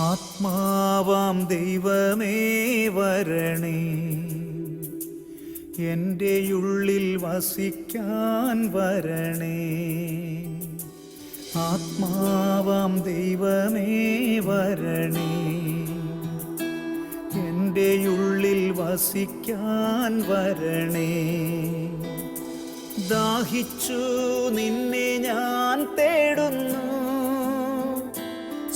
ആത്മാവാം ദൈവമേ വരണേ. എന്റെ ഉള്ളിൽ വസിക്കാൻ വരണേ. ആത്മാവാം ദൈവമേ വരണേ. എന്റെ ഉള്ളിൽ വസിക്കാൻ വരണേ. ദാഹിച്ചു നിന്നെ ഞാൻ തേടുന്നു.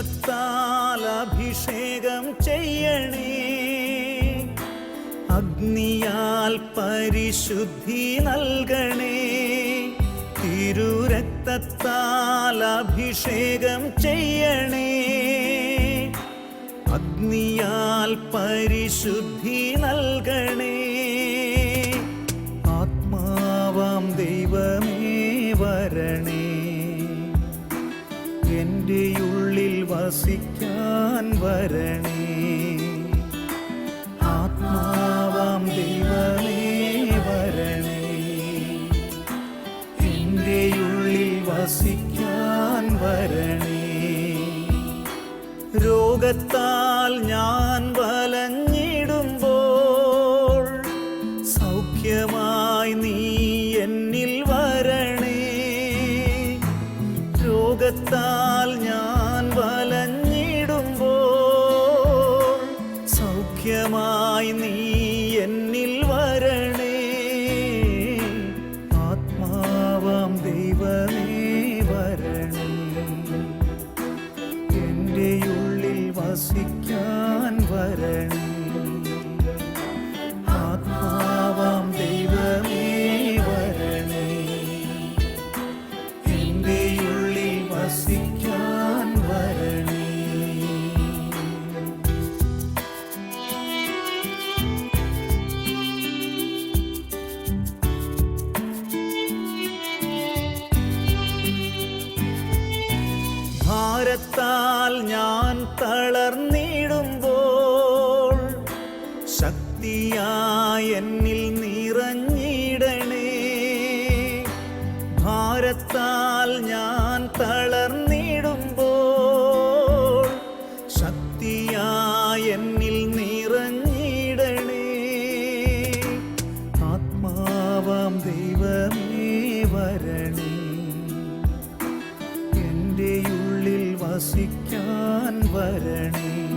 തിരുരക്തത്താൽ അഭിഷേകം ചെയ്യണേ. അഗ്നിയാൽ പരിശുദ്ധി നൽകണേ. തിരുരക്തത്താൽ അഭിഷേകം ചെയ്യണേ. അഗ്നിയാൽ പരിശുദ്ധി നൽകണേ. ആത്മാവാം ദൈവമേ വരണേ. എന്റെ വസിക്കാൻ വരണേ. ആത്മാവാം ദൈവമേ വരണേ. എന്റെ ഉള്ളിൽ വസിക്കാൻ വരണേ. രോഗത്താൽ ഞാൻ എന്റെ ഉള്ളിൽ വസിക്കാൻ വരണേ. ഭാരത്താൽ ഞാൻ തളർന്നിടുമ്പോൾ ശക്തിയായെന്നിൽ നിറഞ്ഞിടണേ. ഭാരത്താൽ ഞാൻ തളർന്നിടുമ്പോൾ ശക്തിയായെന്നിൽ നിറഞ്ഞിടണേ. ആത്മാവാം ദൈവമേ വരണേ. എന്റെ വസിക്കാൻ വരണേ.